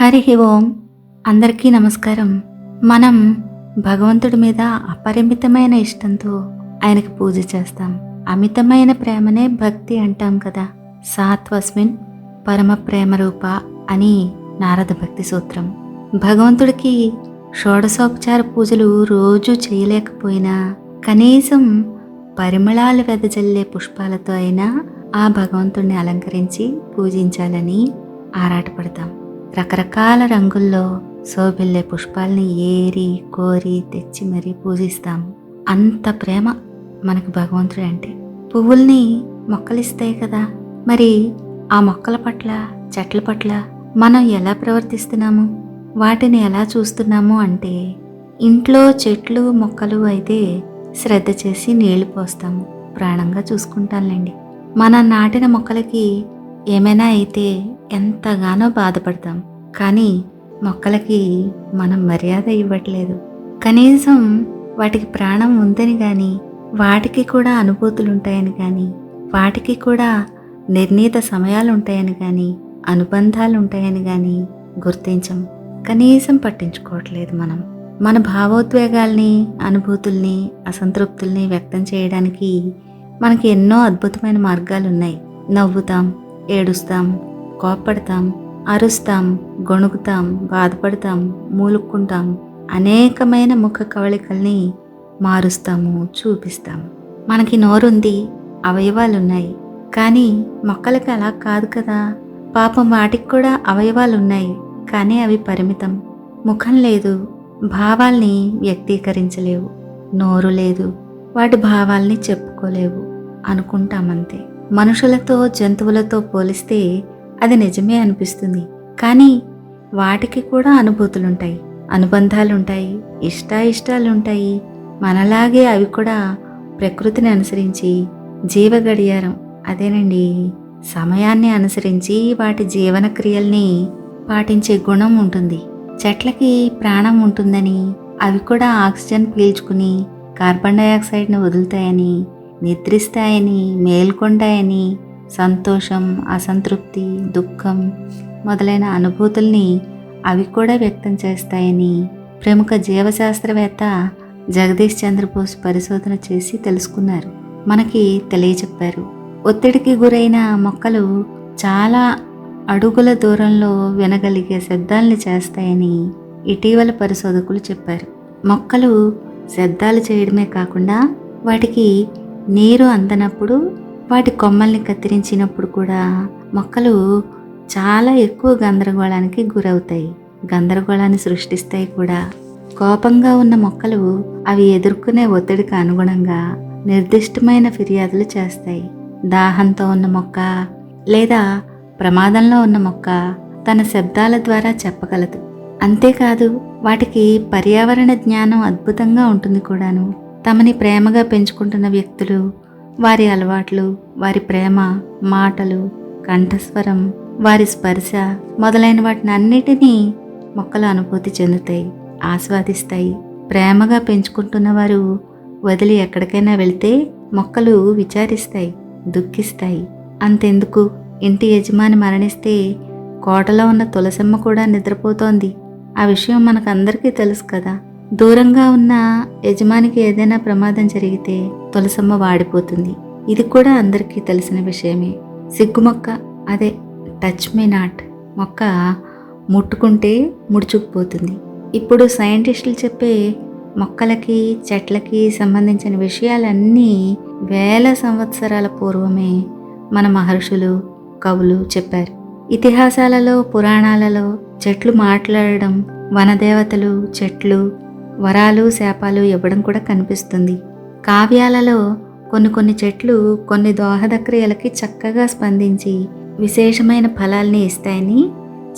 హరి ఓం. అందరికీ నమస్కారం. మనం భగవంతుడి మీద అపరిమితమైన ఇష్టంతో ఆయనకి పూజ చేస్తాం. అమితమైన ప్రేమనే భక్తి అంటాం కదా. సాత్వస్మిన్ పరమ ప్రేమ రూప అని నారద భక్తి సూత్రం. భగవంతుడికి షోడశోపచార పూజలు రోజు చేయలేకపోయినా కనీసం పరిమళాలు వెదజల్లే పుష్పాలతో అయినా ఆ భగవంతుణ్ణి అలంకరించి పూజించాలని ఆరాటపడతాం. రకరకాల రంగుల్లో శోభిల్లే పుష్పాల్ని ఏరి కోరి తెచ్చి మరీ పూజిస్తాము అంత ప్రేమ మనకు భగవంతుడు అంటే పువ్వుల్ని మొక్కలిస్తాయి కదా. మరి ఆ మొక్కల పట్ల చెట్ల పట్ల మనం ఎలా ప్రవర్తిస్తున్నాము? వాటిని ఎలా చూస్తున్నాము అంటే ఇంట్లో చెట్లు మొక్కలు అయితే శ్రద్ధ చేసి నీళ్ళు పోస్తాము. ప్రాణంగా చూసుకుంటాంలేండి మన నాటిన మొక్కలకి ఏమైనా అయితే ఎంతగానో బాధపడతాం. కానీ మొక్కలకి మనం మర్యాద ఇవ్వట్లేదు. కనీసం వాటికి ప్రాణం ఉందని కానీ వాటికి కూడా అనుభూతులు ఉంటాయని కానీ వాటికి కూడా నిర్ణీత సమయాలు ఉంటాయని కానీ అనుబంధాలు ఉంటాయని కానీ గుర్తించం. కనీసం పట్టించుకోవట్లేదు మనం. మన భావోద్వేగాల్ని అనుభూతుల్ని అసంతృప్తుల్ని వ్యక్తం చేయడానికి మనకి ఎన్నో అద్భుతమైన మార్గాలు ఉన్నాయి నవ్వుతాం ఏడుస్తాం కోప్పడతాం అరుస్తాం గొణుకుతాం బాధపడతాం మూలుక్కుంటాం అనేకమైన ముఖ కవళికల్ని మారుస్తాము చూపిస్తాం. మనకి నోరుంది అవయవాలున్నాయి. కానీ మొక్కలకి అలా కాదు కదా. పాపం వాటికి కూడా అవయవాలున్నాయి. కానీ అవి పరిమితం. ముఖం లేదు భావాల్ని వ్యక్తీకరించలేవు. నోరు లేదు వాటి భావాల్ని చెప్పుకోలేవు అనుకుంటామంతే. మనుషులతో జంతువులతో పోలిస్తే అది నిజమే అనిపిస్తుంది. కానీ వాటికి కూడా అనుభూతులుంటాయి. అనుబంధాలుంటాయి. ఇష్టాయిష్టాలుంటాయి. మనలాగే అవి కూడా ప్రకృతిని అనుసరించి జీవ గడియారం అదేనండి సమయాన్ని అనుసరించి వాటి జీవన క్రియల్ని పాటించే గుణం ఉంటుంది. చెట్లకి ప్రాణం ఉంటుందని అవి కూడా ఆక్సిజన్ పీల్చుకుని కార్బన్ డైఆక్సైడ్ను వదులుతాయని నిద్రిస్తాయని మేల్కొంటాయని సంతోషం అసంతృప్తి దుఃఖం మొదలైన అనుభూతుల్ని అవి కూడా వ్యక్తం చేస్తాయని ప్రముఖ జీవశాస్త్రవేత్త జగదీష్ చంద్రబోస్ పరిశోధన చేసి తెలుసుకున్నారు. మనకి తెలియచెప్పారు ఒత్తిడికి గురైన మొక్కలు చాలా అడుగుల దూరంలో వినగలిగే శబ్దాల్ని చేస్తాయని ఇటీవల పరిశోధకులు చెప్పారు. మొక్కలు శబ్దాలు చేయడమే కాకుండా వాటికి నీరు అందనప్పుడు వాటి కొమ్మల్ని కత్తిరించినప్పుడు కూడా మొక్కలు చాలా ఎక్కువ గందరగోళానికి గురవుతాయి. గందరగోళాన్ని సృష్టిస్తాయి కూడా కోపంగా ఉన్న మొక్కలు అవి ఎదుర్కొనే ఒత్తిడికి అనుగుణంగా నిర్దిష్టమైన ఫిర్యాదులు చేస్తాయి. దాహంతో ఉన్న మొక్క లేదా ప్రమాదంలో ఉన్న మొక్క తన శబ్దాల ద్వారా చెప్పగలదు. అంతేకాదు వాటికి పర్యావరణ జ్ఞానం అద్భుతంగా ఉంటుంది కూడాను. తమని ప్రేమగా పెంచుకుంటున్న వ్యక్తులు వారి అలవాట్లు వారి ప్రేమ మాటలు కంఠస్వరం వారి స్పర్శ మొదలైన వాటిని అన్నిటినీ మొక్కలు అనుభూతి చెందుతాయి ఆస్వాదిస్తాయి. ప్రేమగా పెంచుకుంటున్న వారు వదిలి ఎక్కడికైనా వెళితే మొక్కలు విచారిస్తాయి దుఃఖిస్తాయి. అంతెందుకు? ఇంటి యజమాని మరణిస్తే కోటలో ఉన్న తులసమ్మ కూడా నిద్రపోతోంది. ఆ విషయం మనకందరికీ తెలుసు కదా. దూరంగా ఉన్న యజమానికి ఏదైనా ప్రమాదం జరిగితే తులసమ్మ వాడిపోతుంది. ఇది కూడా అందరికీ తెలిసిన విషయమే. సిగ్గు మొక్క అదే టచ్ మీ నాట్ మొక్క ముట్టుకుంటే ముడుచుకుపోతుంది. ఇప్పుడు సైంటిస్టులు చెప్పే మొక్కలకి చెట్లకి సంబంధించిన విషయాలన్నీ వేల సంవత్సరాల పూర్వమే మన మహర్షులు కవులు చెప్పారు. ఇతిహాసాలలో పురాణాలలో చెట్లు మాట్లాడడం వనదేవతలు చెట్లు వరాలు శాపాలు ఇవ్వడం కూడా కనిపిస్తుంది. కావ్యాలలో కొన్ని కొన్ని చెట్లు కొన్ని దోహద క్రియలకి చక్కగా స్పందించి విశేషమైన ఫలాల్ని ఇస్తాయని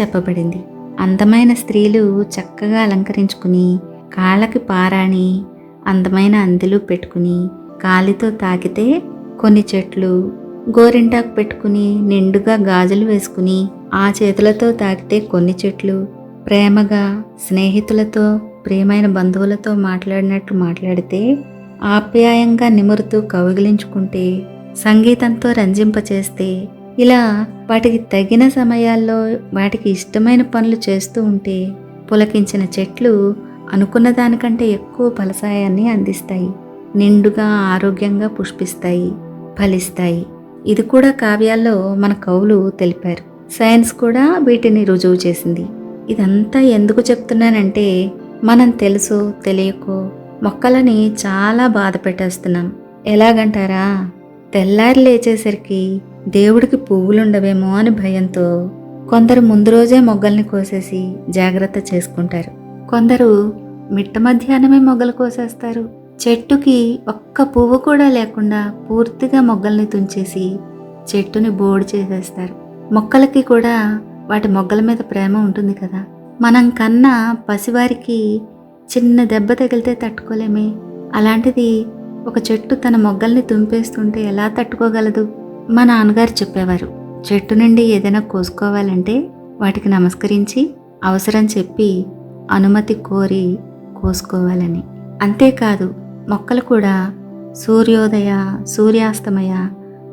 చెప్పబడింది. అందమైన స్త్రీలు చక్కగా అలంకరించుకుని కాళ్ళకి పారాణి అందమైన అందులు పెట్టుకుని కాలితో తాకితే కొన్ని చెట్లు గోరింటాకు పెట్టుకుని నిండుగా గాజులు వేసుకుని ఆ చేతులతో తాకితే కొన్ని చెట్లు ప్రేమగా స్నేహితులతో ప్రియమైన బంధువులతో మాట్లాడినట్లు మాట్లాడితే ఆప్యాయంగా నిమురుతూ కౌగిలించుకుంటే సంగీతంతో రంజింపచేస్తే ఇలా వాటికి తగిన సమయాల్లో వాటికి ఇష్టమైన పనులు చేస్తూ ఉంటే పులకించిన చెట్లు అనుకున్న దానికంటే ఎక్కువ ఫలసాయాన్ని అందిస్తాయి. నిండుగా ఆరోగ్యంగా పుష్పిస్తాయి ఫలిస్తాయి. ఇది కూడా కావ్యాల్లో మన కవులు తెలిపారు. సైన్స్ కూడా వీటిని రుజువు చేసింది. ఇదంతా ఎందుకు చెప్తున్నానంటే మనం తెలుసు తెలియకో మొక్కలని చాలా బాధ పెట్టేస్తున్నాం. ఎలాగంటారా? తెల్లారి లేచేసరికి దేవుడికి పువ్వులుండవేమో అని భయంతో కొందరు ముందు రోజే మొగ్గల్ని కోసేసి జాగ్రత్త చేసుకుంటారు. కొందరు మిట్ట మధ్యాహ్నమే మొగ్గలు కోసేస్తారు. చెట్టుకి ఒక్క పువ్వు కూడా లేకుండా పూర్తిగా మొగ్గల్ని తుంచేసి చెట్టుని బోడు చేసేస్తారు. మొక్కలకి కూడా వాటి మొగ్గల మీద ప్రేమ ఉంటుంది కదా. మనం కన్నా పసివారికి చిన్న దెబ్బ తగిలితే తట్టుకోలేమే. అలాంటిది ఒక చెట్టు తన మొగ్గల్ని తుంపేస్తుంటే ఎలా తట్టుకోగలదు? మా నాన్నగారు చెప్పేవారు. చెట్టు నుండి ఏదైనా కోసుకోవాలంటే వాటికి నమస్కరించి అవసరం చెప్పి అనుమతి కోరి కోసుకోవాలని. అంతేకాదు మొక్కలు కూడా సూర్యోదయ సూర్యాస్తమయ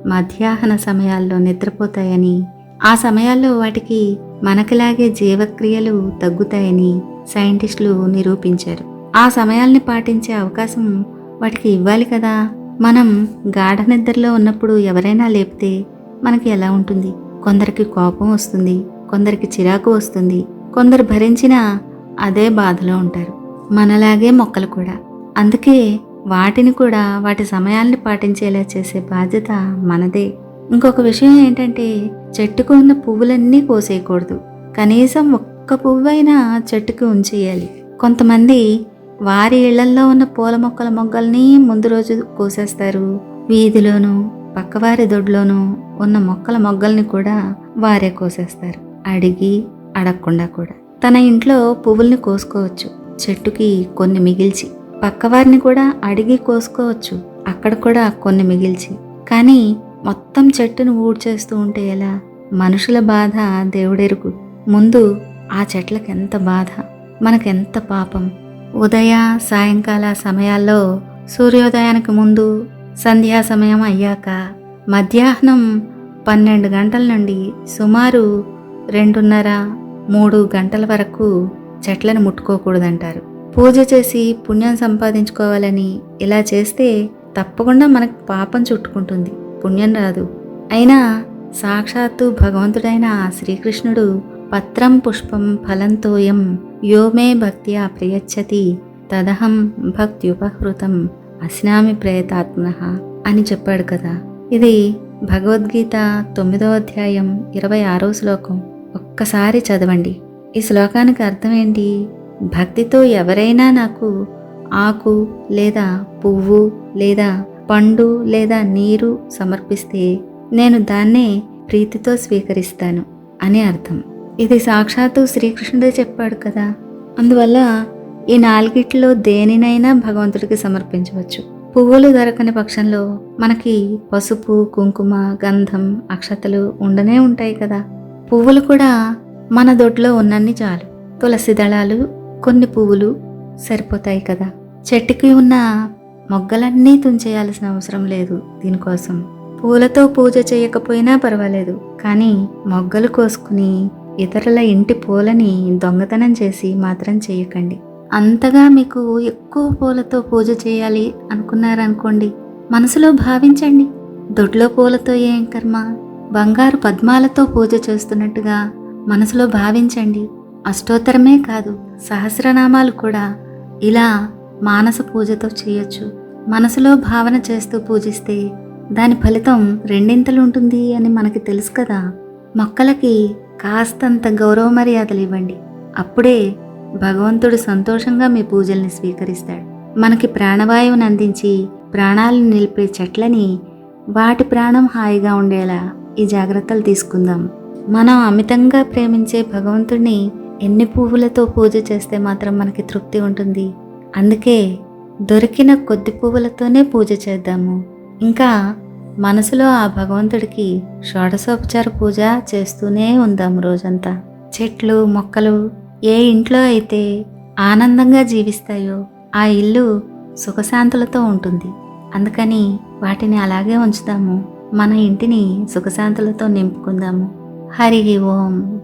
మధ్యాహ్న సమయాల్లో నిద్రపోతాయని ఆ సమయాల్లో వాటికి మనకిలాగే జీవక్రియలు తగ్గుతాయని సైంటిస్టులు నిరూపించారు. ఆ సమయాల్ని పాటించే అవకాశం వాటికి ఇవ్వాలి కదా. మనం గాఢ నిద్రలో ఉన్నప్పుడు ఎవరైనా లేపితే మనకి ఎలా ఉంటుంది? కొందరికి కోపం వస్తుంది కొందరికి చిరాకు వస్తుంది కొందరు భరించిన అదే బాధలో ఉంటారు. మనలాగే మొక్కలు కూడా. అందుకే వాటిని కూడా వాటి సమయాల్ని పాటించేలా చేసే బాధ్యత మనదే. ఇంకొక విషయం ఏంటంటే చెట్టుకు ఉన్న పువ్వులన్నీ కోసేయకూడదు. కనీసం ఒక్క పువ్వైనా చెట్టుకు ఉంచేయాలి. కొంతమంది వారి ఇళ్ళల్లో ఉన్న పూల మొక్కల మొగ్గల్ని ముందు రోజు కోసేస్తారు. వీధిలోనూ పక్కవారి దొడ్లోనూ ఉన్న మొక్కల మొగ్గల్ని కూడా వారే కోసేస్తారు. అడిగి అడగకుండా కూడా. తన ఇంట్లో పువ్వుల్ని కోసుకోవచ్చు. చెట్టుకి కొన్ని మిగిల్చి. పక్కవారిని కూడా అడిగి కోసుకోవచ్చు. అక్కడ కూడా కొన్ని మిగిల్చి. కానీ మొత్తం చెట్టును ఊడ్చేస్తూ ఉంటే ఎలా? మనుషుల బాధ దేవుడెరుగు. ముందు ఆ చెట్లకు ఎంత బాధ? మనకెంత పాపం? ఉదయ సాయంకాల సమయాల్లో సూర్యోదయానికి ముందు సంధ్యా సమయం అయ్యాక మధ్యాహ్నం పన్నెండు గంటల నుండి సుమారు రెండున్నర మూడు గంటల వరకు చెట్లను ముట్టుకోకూడదంటారు. పూజ చేసి పుణ్యం సంపాదించుకోవాలని ఇలా చేస్తే తప్పకుండా మనకు పాపం చుట్టుకుంటుంది. పుణ్యం రాదు. అయినా సాక్షాత్తు భగవంతుడైన ఆ శ్రీకృష్ణుడు పత్రం పుష్పం ఫలంతోయం యోమే భక్త్యా ప్రయచ్చతి తదహం భక్త్యుపహృతం అస్నామి ప్రయతాత్మన అని చెప్పాడు కదా. ఇది భగవద్గీత తొమ్మిదో అధ్యాయం ఇరవై ఆరో శ్లోకం. ఒక్కసారి చదవండి. ఈ శ్లోకానికి అర్థం ఏంటి భక్తితో ఎవరైనా నాకు ఆకు లేదా పువ్వు లేదా పండు లేదా నీరు సమర్పిస్తే నేను దాన్నే ప్రీతితో స్వీకరిస్తాను అని అర్థం. ఇది సాక్షాత్తు శ్రీకృష్ణుడే చెప్పాడు కదా. అందువల్ల ఈ నాలుగిట్లో దేనినైనా భగవంతుడికి సమర్పించవచ్చు. పువ్వులు దొరకని పక్షంలో మనకి పసుపు కుంకుమ గంధం అక్షతలు ఉండనే ఉంటాయి కదా. పువ్వులు కూడా మన దొడ్లో ఉన్నన్ని చాలు. తులసి దళాలు కొన్ని పువ్వులు సరిపోతాయి కదా. చెట్టుకి ఉన్న మొగ్గలన్నీ తుంచేయాల్సిన అవసరం లేదు దీనికోసం. పూలతో పూజ చేయకపోయినా పర్వాలేదు. కానీ మొగ్గలు కోసుకుని ఇతరుల ఇంటి పూలని దొంగతనం చేసి మాత్రం చేయకండి. అంతగా మీకు ఎక్కువ పూలతో పూజ చేయాలి అనుకున్నారనుకోండి మనసులో భావించండి. దొడ్లో పూలతో ఏం కర్మ? బంగారు పద్మాలతో పూజ చేస్తున్నట్టుగా మనసులో భావించండి. అష్టోత్తరమే కాదు సహస్రనామాలు కూడా ఇలా మానస పూజతో చేయొచ్చు. మనసులో భావన చేస్తూ పూజిస్తే దాని ఫలితం రెండింతలు ఉంటుంది అని మనకి తెలుసు కదా. మొక్కలకి కాస్తంత గౌరవ మర్యాదలు ఇవ్వండి. అప్పుడే భగవంతుడు సంతోషంగా మీ పూజల్ని స్వీకరిస్తాడు. మనకి ప్రాణవాయువుని అందించి ప్రాణాలను నిలిపే చెట్లని వాటి ప్రాణం హాయిగా ఉండేలా ఈ జాగ్రత్తలు తీసుకుందాం. మనం అమితంగా ప్రేమించే భగవంతుడిని ఎన్ని పువ్వులతో పూజ చేస్తే మాత్రం మనకి తృప్తి ఉంటుంది? అందుకే దొరికిన కొద్ది పువ్వులతోనే పూజ చేద్దాము. ఇంకా మనసులో ఆ భగవంతుడికి షోడశోపచార పూజ చేస్తూనే ఉందాము రోజంతా. చెట్లు మొక్కలు ఏ ఇంట్లో అయితే ఆనందంగా జీవిస్తాయో ఆ ఇల్లు సుఖశాంతులతో ఉంటుంది. అందుకని వాటిని అలాగే ఉంచుదాము. మన ఇంటిని సుఖశాంతులతో నింపుకుందాము. హరి ఓం.